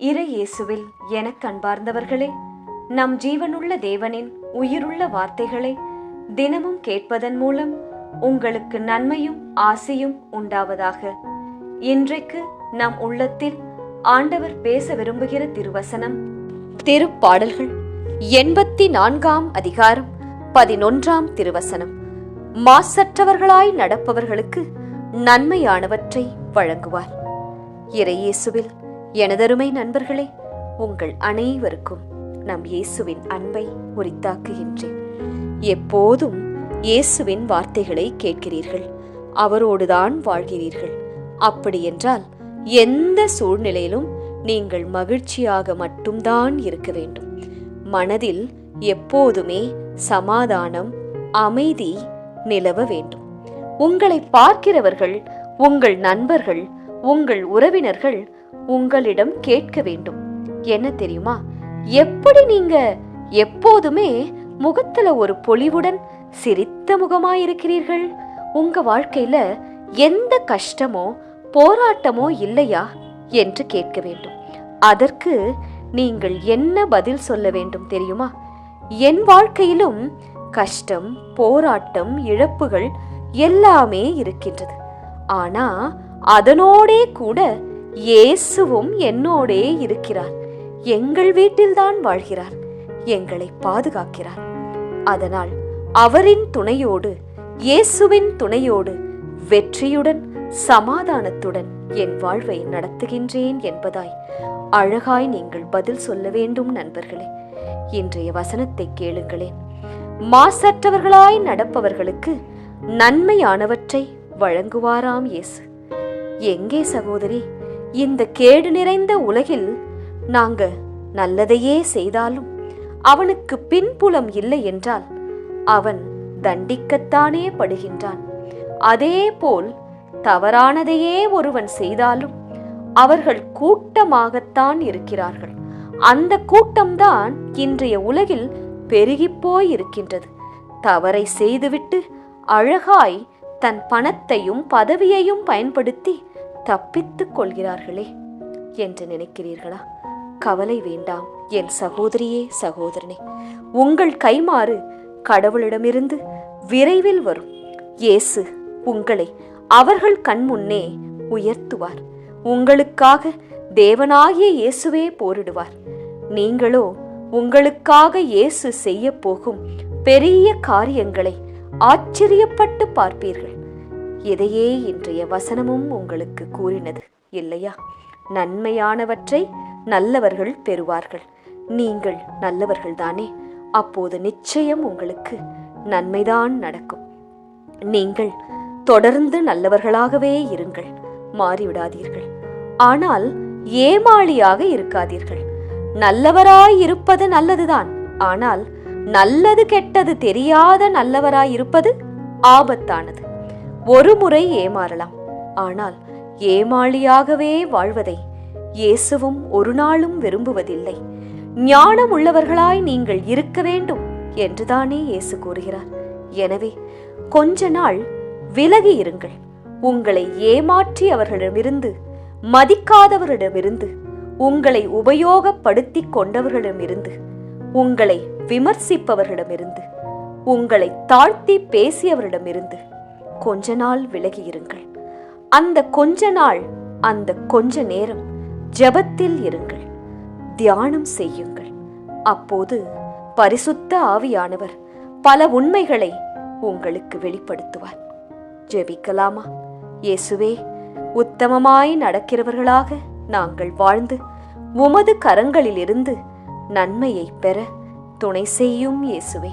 இறை இயேசுவில் எனக் கண்பார்ந்தவர்களே நம் ஜீவனுள்ள தேவனின் உயிருள்ள வார்த்தைகளை தினமும் கேட்பதன் மூலம் உங்களுக்கு நன்மையும் ஆசையும் உண்டாவதாக. இன்றைக்கு நம் உள்ளத்தில் ஆண்டவர் பேச விரும்புகிற திருவசனம் திருப்பாடல்கள் எண்பத்தி நான்காம் அதிகாரம் பதினொன்றாம் திருவசனம். மாசற்றவர்களாய் நடப்பவர்களுக்கு நன்மையானவற்றை வழங்குவார். இறையேசுவில் எனதருமை நண்பர்களே உங்கள் அனைவருக்கும் நம் இயேசுவின் அன்பை உரித்தாக்குகின்றேன். எப்போதும் இயேசுவின் வார்த்தைகளை கேட்கிறீர்கள் அவரோடுதான் வாழ்கிறீர்கள். அப்படியென்றால் எந்த சூழ்நிலையிலும் நீங்கள் மகிழ்ச்சியாக மட்டும்தான் இருக்க வேண்டும். மனதில் எப்போதுமே சமாதானம் அமைதி நிலவ வேண்டும். உங்களை பார்க்கிறவர்கள் உங்கள் நண்பர்கள் உங்கள் உறவினர்கள் உங்களிடம் கேட்க வேண்டும். என்ன தெரியுமா? எப்படி நீங்க எப்போதுமே முகத்துல ஒரு பொலிவுடன் சிரித்த முகமாயிருக்கிறீர்கள்? உங்க வாழ்க்கையில எந்த கஷ்டமோ போராட்டமோ இல்லையா? என்று கேட்க வேண்டும். அதற்கு நீங்கள் என்ன பதில் சொல்ல வேண்டும் தெரியுமா? என் வாழ்க்கையிலும் கஷ்டம் போராட்டம் இழப்புகள் எல்லாமே இருக்கின்றது. ஆனா அதனோடே கூட இயேசுவும் என்னோடே இருக்கிறார். எங்கள் வீட்டில்தான் வாழ்கிறார். எங்களை பாதுகாக்கிறார். அதனால் அவரின் துணையோடு இயேசுவின் துணையோடு வெற்றியுடன் சமாதானத்துடன் என் வாழ்வை நடத்துகின்றேன் என்பதாய் அழகாய் நீங்கள் பதில் சொல்ல வேண்டும் நண்பர்களே. இன்றைய வசனத்தை கேளுங்களேன். மாசற்றவர்களாய் நடப்பவர்களுக்கு நன்மையானவற்றை வழங்குவாராம் இயேசு. எங்கே சகோதரி இந்த கேடு நிறைந்த உலகில் நாங்க நல்லதையே செய்தாலும் அவனுக்கு பின்புலம் இல்லை என்றால் அவன் தண்டிக்கத்தானே படுகின்றான். அதேபோல் தவறானதையே ஒருவன் செய்தாலும் அவர்கள் கூட்டமாகத்தான் இருக்கிறார்கள். அந்த கூட்டம்தான் இன்றைய உலகில் பெருகிப்போய் இருக்கின்றது தவறை செய்துவிட்டு அழகாய் தன் பணத்தையும் பதவியையும் பயன்படுத்தி தப்பித்துக் கொள்கிறார்களே என்று நினைக்கிறீர்களா? கவலை வேண்டாம் என் சகோதரியே சகோதரனே. உங்கள் கைமாறு கடவுளிடமிருந்து விரைவில் வரும். இயேசு உங்களை அவர்கள் கண்முன்னே உயர்த்துவார். உங்களுக்காக தேவனாகிய இயேசுவே போரிடுவார். நீங்களோ உங்களுக்காக இயேசு செய்ய போகும் பெரிய காரியங்களை ஆச்சரியப்பட்டு பார்ப்பீர்கள். எதையே இன்றைய வசனமும் உங்களுக்கு கூறினது. இல்லையா? நன்மையானவற்றை நல்லவர்கள் பெறுவார்கள். நீங்கள் நல்லவர்கள்தானே? அப்போது நிச்சயம் உங்களுக்கு நன்மைதான் நடக்கும். நீங்கள் தொடர்ந்து நல்லவர்களாகவே இருங்கள். மாறிவிடாதீர்கள். ஆனால் ஏமாளியாக இருக்காதீர்கள். நல்லவராய் இருப்பது நல்லதுதான். ஆனால் நல்லது கெட்டது தெரியாத நல்லவராய் இருப்பது ஆபத்தானது. ஒரு முறை ஏமாறலாம். ஆனால் ஏமாளியாகவே வாழ்வதை இயேசுவும் ஒரு நாளும் விரும்புவதில்லை. ஞானம் உள்ளவர்களாய் நீங்கள் இருக்க வேண்டும் என்றுதானே இயேசு கூறுகிறார். எனவே கொஞ்ச நாள் விலகி இருங்கள். உங்களை ஏமாற்றி அவர்களிடமிருந்து மதிக்காதவரிடமிருந்து உங்களை உபயோகப்படுத்திக் கொண்டவர்களிடமிருந்து உங்களை விமர்சிப்பவர்களிடமிருந்து உங்களை தாழ்த்தி பேசியவரிடமிருந்து கொஞ்ச நாள் விலகி இருங்கள் அந்த கொஞ்ச நாள் அந்த கொஞ்ச நேரம் ஜெபத்தில் இருங்கள். தியானம் செய்யுங்கள். அப்போது பரிசுத்த ஆவியானவர் பல உண்மைகளை உங்களுக்கு வெளிப்படுத்துவார். ஜெபிக்கலாமா? இயேசுவே உத்தமமாய் நடக்கிறவர்களாக நாங்கள் வாழ்ந்து உமது கரங்களிலிருந்து நன்மையை பெற துணை செய்யும் இயேசுவே.